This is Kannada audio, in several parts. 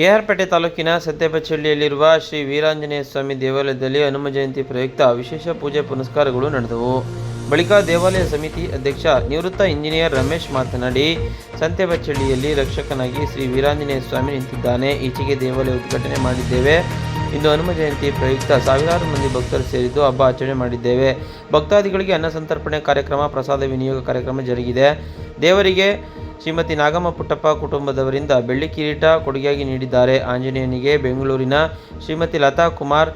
ಕೆಆರ್ಪೇಟೆ ತಾಲೂಕಿನ ಸತ್ಯಪಚಳ್ಳಿಯಲ್ಲಿರುವ ಶ್ರೀ ವೀರಾಂಜನೇಯ ಸ್ವಾಮಿ ದೇವಾಲಯದಲ್ಲಿ ಹನುಮ ಜಯಂತಿ ಪ್ರಯುಕ್ತ ವಿಶೇಷ ಪೂಜೆ ಪುನಸ್ಕಾರಗಳು ನಡೆದವು. ಬಳಿಕ ದೇವಾಲಯ ಸಮಿತಿ ಅಧ್ಯಕ್ಷ ನಿವೃತ್ತ ಇಂಜಿನಿಯರ್ ರಮೇಶ್ ಮಾತನಾಡಿ ಸಂತೆಬಚ್ಚಳ್ಳಿಯಲ್ಲಿ ರಕ್ಷಕನಾಗಿ ಶ್ರೀ ವೀರಾಂಜನೇಯ ಸ್ವಾಮಿ ನಿಂತಿದ್ದಾನೆ. ಈಚೆಗೆ ದೇವಾಲಯ ಉದ್ಘಾಟನೆ ಮಾಡಿದ್ದೇವೆ. ಇಂದು ಹನುಮ ಜಯಂತಿ ಪ್ರಯುಕ್ತ ಸಾವಿರಾರು ಮಂದಿ ಭಕ್ತರು ಸೇರಿದ್ದು ಹಬ್ಬ ಆಚರಣೆ ಮಾಡಿದ್ದೇವೆ. ಭಕ್ತಾದಿಗಳಿಗೆ ಅನ್ನ ಸಂತರ್ಪಣೆ ಕಾರ್ಯಕ್ರಮ, ಪ್ರಸಾದ ವಿನಿಯೋಗ ಕಾರ್ಯಕ್ರಮ ಜರುಗಿದೆ. ದೇವರಿಗೆ ಶ್ರೀಮತಿ ನಾಗಮ್ಮ ಪುಟ್ಟಪ್ಪ ಕುಟುಂಬದವರಿಂದ ಬೆಳ್ಳಿ ಕಿರೀಟ ಕೊಡುಗೆಯಾಗಿ ನೀಡಿದ್ದಾರೆ. ಆಂಜನೇಯನಿಗೆ ಬೆಂಗಳೂರಿನ ಶ್ರೀಮತಿ ಲತಾ ಕುಮಾರ್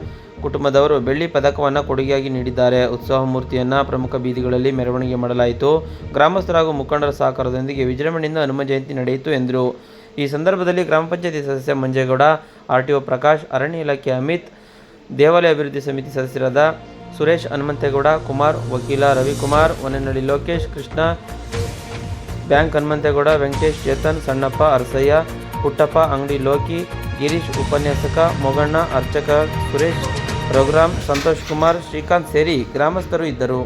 ಕುಟುಂಬದವರು ಬೆಳ್ಳಿ ಪದಕವನ್ನು ಕೊಡುಗೆಯಾಗಿ ನೀಡಿದ್ದಾರೆ. ಉತ್ಸವ ಮೂರ್ತಿಯನ್ನು ಪ್ರಮುಖ ಬೀದಿಗಳಲ್ಲಿ ಮೆರವಣಿಗೆ ಮಾಡಲಾಯಿತು. ಗ್ರಾಮಸ್ಥರು ಹಾಗೂ ಮುಖಂಡರ ಸಹಕಾರದೊಂದಿಗೆ ವಿಜೃಂಭಣೆಯಿಂದ ಹನುಮ ಜಯಂತಿ ನಡೆಯಿತು ಎಂದರು. ಈ ಸಂದರ್ಭದಲ್ಲಿ ಗ್ರಾಮ ಪಂಚಾಯತಿ ಸದಸ್ಯ ಮಂಜೇಗೌಡ, ಆರ್ ಟಿ ಪ್ರಕಾಶ್, ಅರಣ್ಯ ಇಲಾಖೆ ಅಮಿತ್, ದೇವಾಲಯ ಅಭಿವೃದ್ಧಿ ಸಮಿತಿ ಸದಸ್ಯರಾದ ಸುರೇಶ್ ಹನುಮಂತೇಗೌಡ, ಕುಮಾರ್, ವಕೀಲ ರವಿಕುಮಾರ್ ವನನಳ್ಳಿ ಲೋಕೇಶ್, ಕೃಷ್ಣ ಬ್ಯಾಂಕ್ ಹನುಮಂತೇಗೌಡ, ವೆಂಕಟೇಶ್ ಚೇತನ್, ಸಣ್ಣಪ್ಪ ಅರಸಯ್ಯ, ಪುಟ್ಟಪ್ಪ ಅಂಗಡಿ ಲೋಕಿ, ಗಿರೀಶ್ ಉಪನ್ಯಾಸಕ, ಮೊಗಣ್ಣ ಅರ್ಚಕ, ಸುರೇಶ್ ರಘುರಾಮ್, ಸಂತೋಷ್ ಕುಮಾರ್ ಶ್ರೀಕಾಂತ್ ಸೇರಿ ಗ್ರಾಮಸ್ಥರು ಇದ್ದರು.